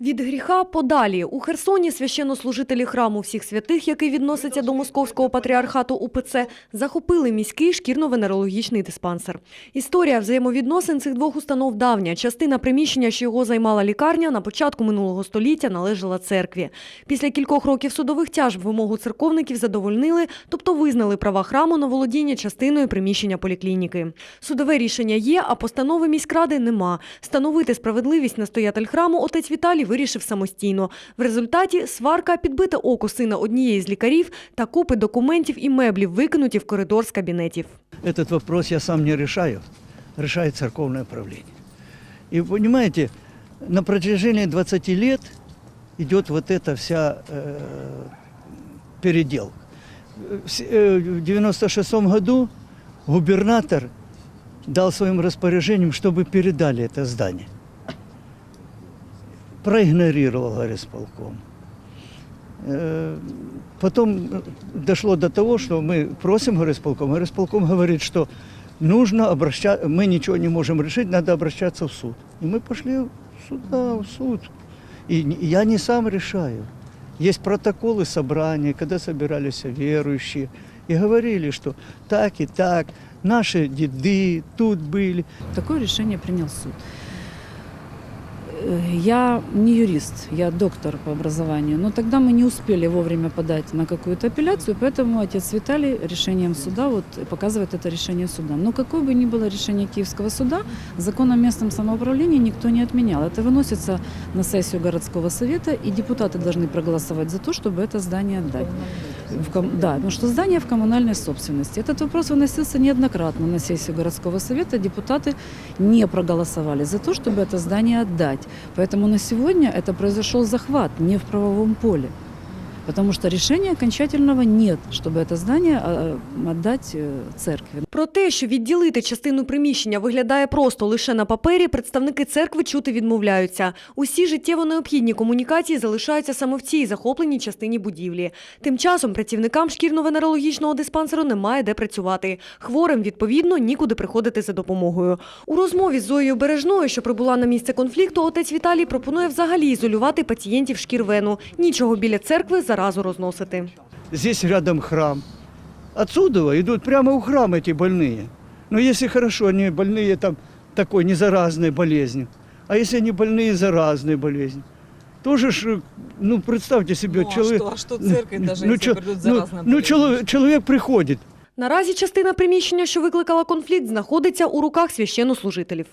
Від гріха подалі у Херсоні священнослужителі храму всіх святих, який відноситься до московського патріархату УПЦ, захопили міський шкірно-венерологічний диспансер. Історія взаємовідносин цих двох установ давня. Частина приміщення, що його займала лікарня, на початку минулого століття належала церкві. Після кількох років судових тяжб вимогу церковників задовольнили, тобто визнали права храму на володіння частиною приміщення поліклініки. Судове рішення є, а постанови міськради нема. Встановити справедливість настоятель храму отець Віталій вирішив самостійно. В результаті сварка, підбите око сина однієї з лікарів та купи документів і меблів викинуті в коридор з кабінетів. Этот вопрос я сам не решаю, решает церковное правление. И понимаете, на протяжении 20 лет идет вот эта вся э, передел. В с- э, В 96 году губернатор дал своим распоряжением, чтобы передали это здание. Проигнорировал горисполком. Э, Потом э, дошло до того, что мы просим горисполком. Горисполком говорит, что нужно обращаться, мы ничего не можем решить, надо обращаться в суд. И мы пошли сюда, в суд. И не- я не сам решаю. Есть протоколы собрания, когда собирались верующие, и говорили, что так и так, наши деды тут были, Такое решение принял суд. Э, Я не юрист, я доктор по образованию, но тогда мы не успели вовремя подать на какую-то апелляцию, поэтому отец Виталий решением суда вот показывает это решение суда. Но какое бы ни было решение Киевского суда, закон о местном самоуправлении никто не отменял. Это выносится на сессию городского совета, и депутаты должны проголосовать за то, чтобы это здание отдать. В ком- Да, потому что здание в коммунальной собственности. Этот вопрос выносился неоднократно на сессию городского совета. Депутаты не проголосовали за то, чтобы это здание отдать. Поэтому на сегодня это произошел захват не в правовом поле. Потому что решения окончательного нет, чтобы это здание э, отдать э, церкви. Про те, що відділити частину приміщення виглядає просто лише на папері, представники церкви чути відмовляються. Усі життєво необхідні комунікації залишаються саме в цій захопленій частині будівлі. Тим часом працівникам шкірно-венерологічного диспансеру немає де працювати. Хворим, відповідно, нікуди приходити за допомогою. У розмові з Зоєю Бережною, що прибула на місце конфлікту, отець Віталій пропонує взагалі ізолювати пацієнтів шкірвену. Нічого біля церкви заразу розносити. здесь рядом храм. Отсюда идут прямо у храма эти больные. Но если хорошо, они больные там такой незаразной болезнью. А если они больные заразной болезнью? Тоже ж, э, ну, представьте себе, Ну, а человек... что, а что церковь, даже ну, если чо- придут ну, заразная ну, болезнь? чело- человек приходит, Наразі частина приміщення, що викликала конфлікт, знаходиться у руках священнослужителів.